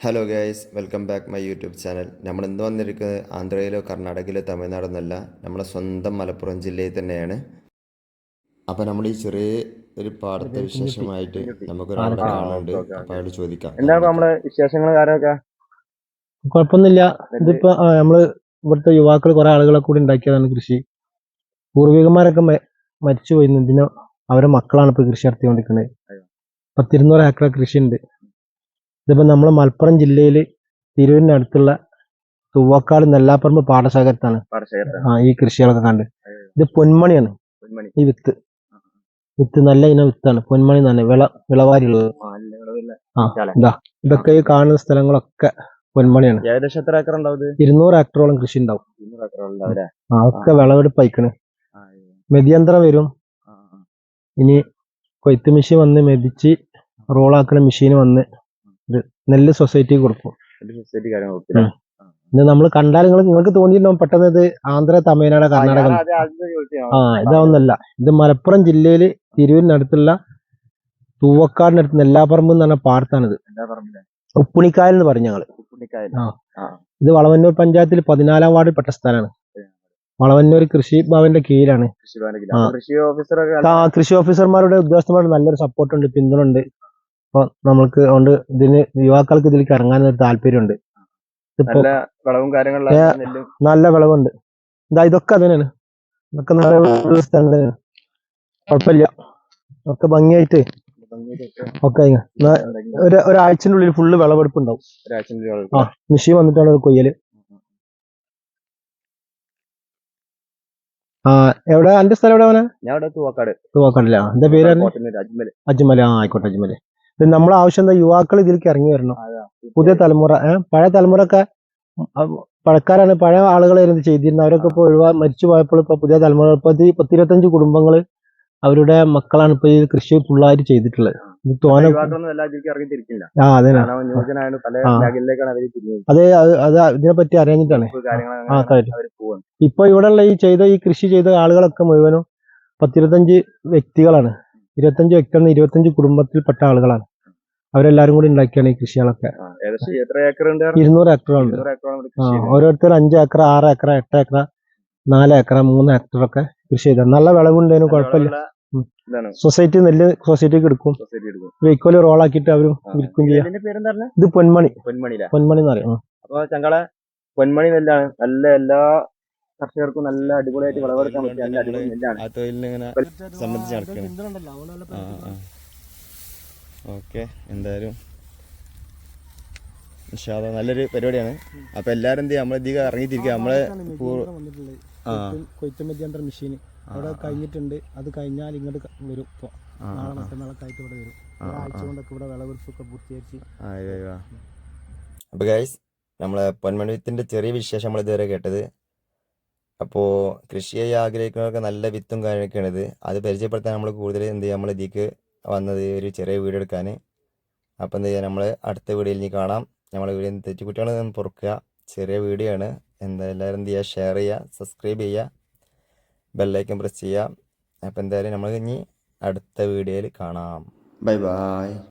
Hello guys welcome back my YouTube channel നമ്മൾ ഇന്ന് വന്നിരിക്കുന്നത് ആന്ധ്രയിലോ കർണാടകയിലോ തമിഴ്നാടൊന്നല്ല നമ്മളെ സ്വന്തം മലപ്പുറം ജില്ലയിൽ തന്നെയാണ്. അപ്പോൾ നമ്മൾ ഈ ചെറിയ ഒരു പാടത്തെ വിശേഷമായിട്ട് നമുക്കൊരാളെ കാണാനുണ്ട്. അപ്പോൾ അയാൾ ചോദിക്കാം. എന്താണ് നമ്മളെ വിശേഷങ്ങൾ കാര്യമൊക്കെ കുഴപ്പമൊന്നുമില്ല. ഇതിപ്പോ ആ, നമ്മൾ ഇവിടുത്തെ യുവാക്കൾ കുറെ ആളുകളെ കൂടി ഉണ്ടാക്കിയതാണ് കൃഷി. പൂർവികന്മാരൊക്കെ മ- മരിച്ചു പോയിരുന്നു ഇതിന് അവരെ മക്കളാണ് ഇപ്പൊ കൃഷി നടത്തിക്കൊണ്ടിരിക്കുന്നത്. പത്തിരുന്നൂറ് ഏക്കർ കൃഷി ഉണ്ട് ഇതിപ്പോ നമ്മൾ മലപ്പുറം ജില്ലയിൽ തിരൂരിനടുത്തുള്ള തുവക്കാട് നെല്ലാപ്പറമ്പ് പാടശേഖരത്താണ്. ആ ഈ കൃഷികളൊക്കെ കണ്ട്. ഇത് പൊന്മണിയാണ്. പൊന്മണി. ഈ വിത്ത്. വിത്ത് നല്ല ഇനം വിത്താണ്. പൊന്മണി തന്നെ. വിള വിളവാരിയുള്ളത്. ആ, ഇതാ. ഇതൊക്കെ ഈ കാണുന്ന സ്ഥലങ്ങളൊക്കെ പൊന്മണിയാണ്. ഏകദേശം എത്ര ഏക്കർ ഉണ്ടാവും ഇരുന്നൂറ് ഏക്കറോളം കൃഷി ഉണ്ടാവും. ആ, ഒക്കെ വിളവെടുപ്പ് അയക്കണ് മെതിയന്ത്രം വരും. ഇനി കൊയ്ത്ത് മെഷീൻ വന്ന് മെതിച്ച് റോളാക്കുന്ന മെഷീൻ വന്ന് നെല്ല് സൊസൈറ്റി കൊടുക്കും. സൊസൈറ്റി കാര്യം നമ്മൾ കണ്ടാൽ നിങ്ങൾ നിങ്ങൾക്ക് തോന്നിയിട്ടുണ്ടാവും പെട്ടെന്ന് ഇത് ആന്ധ്ര തമിഴ്നാട് കർണാടക. ആ ഇതാവുന്നല്ല ഇത് മലപ്പുറം ജില്ലയിൽ തിരൂരിനടുത്തുള്ള തൂവക്കാടിനടുത്ത് നെല്ലാപ്പറമ്പ് എന്ന് പറഞ്ഞ പാടത്താണിത്. ഉപ്പുണിക്കായൽ എന്ന് പറഞ്ഞു ഞങ്ങൾ. ഇത് വളവന്നൂർ പഞ്ചായത്തിൽ പതിനാലാം വാർഡിൽ പെട്ട സ്ഥലമാണ്. വളവന്നൂർ കൃഷി ഭവന്റെ കീഴിലാണ്. കൃഷി ഓഫീസർമാരുടെ ഉദ്യോഗസ്ഥന്മാരുടെ നല്ലൊരു സപ്പോർട്ട് ഉണ്ട് പിന്തുണ ഉണ്ട്. അപ്പൊ നമ്മൾക്ക് അതുകൊണ്ട് ഇതിന് യുവാക്കൾക്ക് ഇതിലേക്ക് ഇറങ്ങാൻ ഒരു താല്പര്യമുണ്ട്. നല്ല വളവും കാര്യങ്ങളും ഏ. നെല്ലും. നല്ല വിളവുണ്ട്. ഇതാ ഇതൊക്കെ അതിനാണ്. ഇതൊക്കെ നല്ല സ്ഥലങ്ങളാണ് കുഴപ്പമില്ല. ഒക്കെ ഭംഗിയായിട്ട് ഒക്കെ. ന- ഒരു ഒരാഴ്ചന്റെ ഉള്ളിൽ ഫുള്ള് വിളവെടുപ്പ് ഉണ്ടാവും ആ മെഷീൻ വന്നിട്ടാണ് ഇത് കൊയ്യൽ. ആ എവിടെ? എന്റെ സ്ഥലം എവിടെ അവനെ? ഞാൻ ഇവിടെ തൂവാക്കാട്. നോക്കണ്ടില്ല എന്റെ പേര് അജ്മൽ അജ്മൽ അജ്മല. ആ ആയിക്കോട്ടെ അജ്മല. നമ്മളെ ആവശ്യം എന്താ? യുവാക്കൾ ഇതിലേക്ക് ഇറങ്ങി വരണം. പുതിയ തലമുറ ഏഹ് പഴയ തലമുറ ഒക്കെ പഴക്കാരാണ് പഴയ ആളുകളായിരുന്നു ഇരുന്ന് ചെയ്തിരുന്നത്. അവരൊക്കെ ഇപ്പൊ ഒഴിവാ മരിച്ചു പോയപ്പോൾ ഇപ്പൊ പുതിയ തലമുറ ഇപ്പൊ പത്തിരുപത്തഞ്ച് കുടുംബങ്ങൾ അവരുടെ മക്കളാണ് ഇപ്പൊ ഈ കൃഷി ഫുള്ളായിട്ട് ചെയ്തിട്ടുള്ളത്. തോന ആ അതെ. അതെ ഇതിനെ പറ്റി അറിയാഞ്ഞിട്ടാണ്. ആ ഇവിടെ ഉള്ള ഈ ചെയ്ത ഈ കൃഷി ചെയ്ത ആളുകളൊക്കെ മുഴുവനും പത്തിരുപത്തഞ്ച് വ്യക്തികളാണ്. ഇരുപത്തഞ്ച് വ്യക്തികൾ ഇരുപത്തഞ്ച് കുടുംബത്തിൽപ്പെട്ട ആളുകളാണ്. അവരെല്ലാരും കൂടി ഉണ്ടാക്കിയാണ് ഈ കൃഷികളൊക്കെ. ഇരുന്നൂറ് ഏകദേശം എത്ര ഏക്കർ ഉണ്ട് ഇരുന്നൂറ് ആ. ഓരോരുത്തർ അഞ്ച് ഏക്കർ ആറ് ഏക്കർ എട്ട് ഏക്കർ നാല് ഏക്കർ മൂന്ന് ഏക്കർ ഒക്കെ കൃഷി ചെയ്ത. നല്ല വിളവുണ്ടതിന് കുഴപ്പമില്ല. സൊസൈറ്റി നെല്ല് സൊസൈറ്റിക്ക് എടുക്കും. സൊസൈറ്റി റോൾ ആക്കിട്ട് അവർ വിൽക്കും ചെയ്യാം. ഇത് പൊന്മണി. പൊന്മണി എന്ന് പറയും. അപ്പൊ ചങ്കള പൊന്മണി നെല്ലാണ്. നല്ല എല്ലാ കർഷകർക്കും നല്ല അടിപൊളിയായിട്ട് വിളവെടുക്കാൻ പറ്റിയ നല്ല അടിപൊളി നെല്ലാണ്. സംബന്ധിച്ച് നടക്കുന്നത് ഓക്കെ എന്തായാലും ഇൻഷാ അല്ലാ നല്ലൊരു പരിപാടിയാണ്. അപ്പോൾ എല്ലാവരും എന്ത് ചെയ്യുക നമ്മളധികം ഇറങ്ങിത്തിരിക്കുക നമ്മളെ ആ. കൊയ്ത്തുമതിയന്ത്ര മെഷീൻ അവിടെ കഴിഞ്ഞിട്ടുണ്ട്. അത് കഴിഞ്ഞാൽ ഇങ്ങോട്ട് വരും ഇപ്പൊ. നാളെ മറ്റന്നാളൊക്കെ ആയിട്ട് ഇവിടെ വരും. ആഴ്ച കൊണ്ടൊക്കെ ഇവിടെ വിളവെടുപ്പൊക്കെ പൂർത്തീകരിച്ച്. അപ്പോൾ ഗൈസ് നമ്മളെ പൊന്മണിത്തിന്റെ ചെറിയ വിശേഷം നമ്മൾ ഇതുവരെ കേട്ടത്. അപ്പോൾ കൃഷി ചെയ്യാൻ ആഗ്രഹിക്കുന്നവർക്ക് നല്ല വിത്തും കാര്യമൊക്കെയാണിത് അത് പരിചയപ്പെടുത്താൻ നമ്മൾ കൂടുതൽ എന്ത് ചെയ്യുക നമ്മൾ ഇതിലേക്ക് വന്നത് ഒരു ചെറിയ വീഡിയോ എടുക്കാൻ. അപ്പോൾ എന്താ ചെയ്യുക നമ്മൾ അടുത്ത വീഡിയോയിൽ ഇനി കാണാം. നമ്മളെ വീഡിയോ നിന്ന് പൊറുക്കുക. ചെറിയ വീഡിയോ ആണ്. എന്താ എല്ലാവരും എന്ത് ചെയ്യുക? ഷെയർ ചെയ്യുക സബ്സ്ക്രൈബ് ചെയ്യുക ബെല്ലൈക്കൻ പ്രസ് ചെയ്യുക. അപ്പോൾ എന്തായാലും നമ്മൾ ഇനി അടുത്ത വീഡിയോയിൽ കാണാം. Bye bye